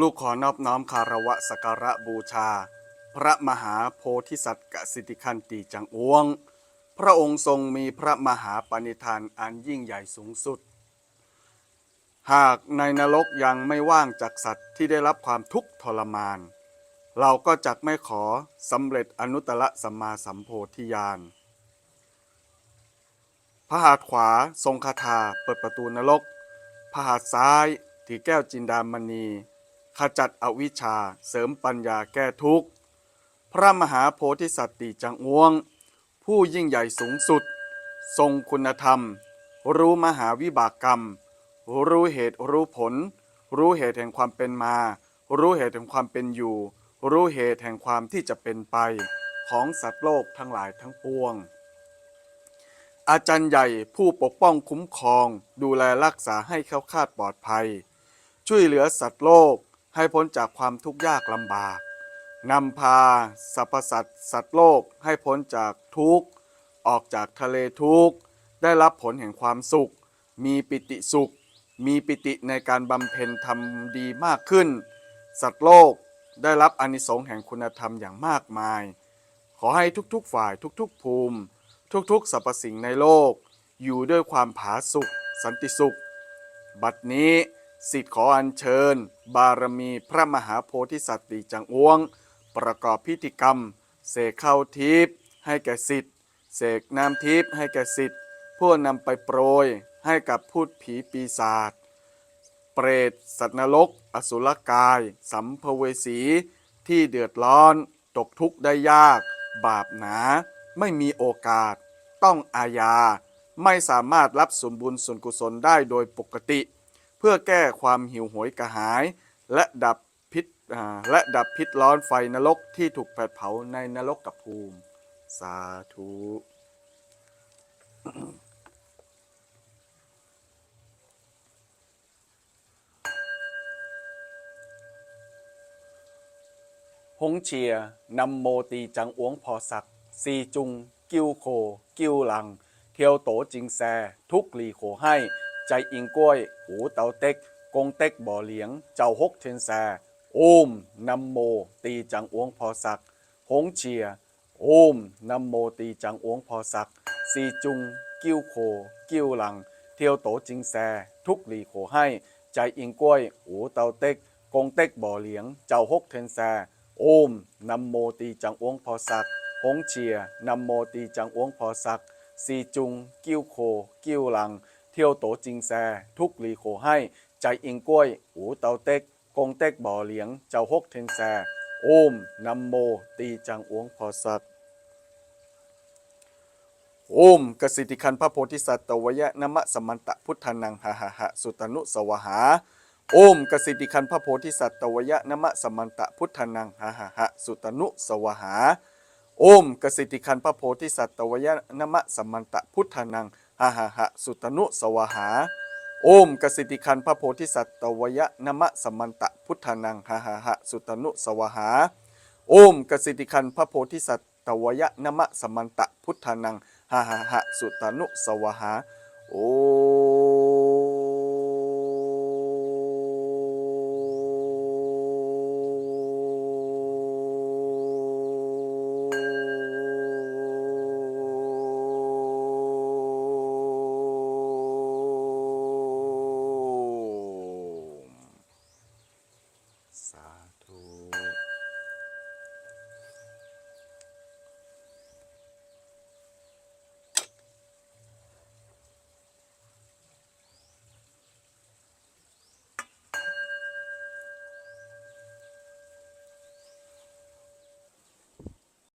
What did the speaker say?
ลูกขอนอบน้อมคารวะสักการะบูชา พระมหาโพธิสัตว์กสิทธิคันติจังอ้วง พระองค์ทรงมีพระมหาปณิธานอันยิ่งใหญ่สูงสุด หากในนรกยังไม่ว่างจากสัตว์ที่ได้รับความทุกข์ทรมาน เราก็จักไม่ขอสำเร็จอนุตตรสัมมาสัมโพธิญาณพระหัตถ์ขวาทรงคาถาเปิดประตูนรกพระหัตถ์ซ้ายถือแก้วจินดามณี ขจัดอวิชชา เสริมปัญญาแก้ทุกข์ พระมหาโพธิสัตติจังอ้วง ผู้ยิ่งใหญ่สูงสุด ทรงคุณธรรม รู้มหาวิบากกรรม รู้เหตุรู้ผล รู้เหตุแห่งความเป็นมา รู้เหตุแห่งความเป็นอยู่ รู้เหตุแห่งความที่จะเป็นไป ของสัตว์โลกทั้งหลายทั้งปวง อาจารย์ใหญ่ผู้ปกป้องคุ้มครอง ดูแลรักษาให้แคล้วคาดปลอดภัย ช่วยเหลือสัตว์โลก ให้พ้นจากความทุกข์ยากลำบากนำพาสรรพสัตว์สัตว์โลกให้พ้นจากทุกข์ ออกจากทะเลทุกข์ ได้รับผลแห่งความสุข มีปิติสุข มีปิติในการบำเพ็ญทำดีมากขึ้น สัตว์โลกได้รับอนิสงส์แห่งคุณธรรมอย่างมากมาย ขอให้ทุกๆฝ่ายทุกๆภูมิ ทุกๆสรรพสิ่งในโลก อยู่ด้วยความผาสุกสันติสุข บัดนี้ สิทธิ์ขออัญเชิญ บารมีพระมหาโพธิสัตว์ติจังอ้วง ประกอบพิธีกรรม เสกเข้าทิพย์ให้แก่สิทธิ์เสกน้ำทิพย์ให้แก่สิทธิ์เพื่อนำไปโปรยให้กับพูดผีปีศาจเปรตสัตว์นรก อสุรกาย สัมภเวสี ที่เดือดร้อน ตกทุกข์ได้ยาก บาปหนา ไม่มีโอกาส ต้องอาญา ไม่สามารถรับส่วนบุญส่วนกุศลได้โดยปกติ พื่อแก้ความหิวโหยกระหาย และดับพิษและดับพิษร้อนไฟนรกที่ถูกแผดเผาในนรกกับภูมิ สาธุหงเชียนำโมตีจังอ้วงพอสัก ซีจุง กิ้วโค กิ้วหลัง เทียวโตจิงแซ ทุกหลีโขให้ ใจอิงก้วย หูเตาเต็ก กงเต็กบ่อเหลียง เจ้าฮกเทนแซโอมนำโม ตีจังอ้วงพอสักหงเชีย โอมนำโมตีจังอ้วงพอสักซีจุง กิ้วโค กิ้วหลัง เที่ยวโตจิงแซ ทุกหลีโขให้ ใจอิงก้วย หูเตาเต็ก กงเต็กบ่อเหลียง เจ้าฮกเทนแซโอมนำโมตีจังอ้วงพอสักหงเชียนำโมตีจังอ้วงพอสักซีจุง กิ้วโค กิ้วหลัง เที่ยวโตจิงแซ ทุกลีโขให้ ใจอิงกล้วย หูเตาเต็ก กงเต็กบ่อเหลียง เจ้าฮกเทนแซ โอมนำโม ตีจังอ้วงพอสักโอมกสิทธิคันพระโพธิสัตว์ตวยะนมะสมันตะพุทธนังหะหะหะสุตนุสวหา โอมกสิทธิคันพระโพธิสัตว์ตวยะนมะสมันตะพุทธนังหะหะหะสุตนุสวหา โอมกสิทธิคันพระโพธิสัตว์ตวยะนมะสมันตะพุทธนัง หะหะหะสุตนุสวหา โอมกสิทิคันพระโพธิสัตวยะนมะสมันตะพุทธนังหะหะหะสุตนุสวหา โอมกสิทิคันพระโพธิสัตวยะนมะสมันตะพุทธนังหะหะหะสุตนุสวหา โอม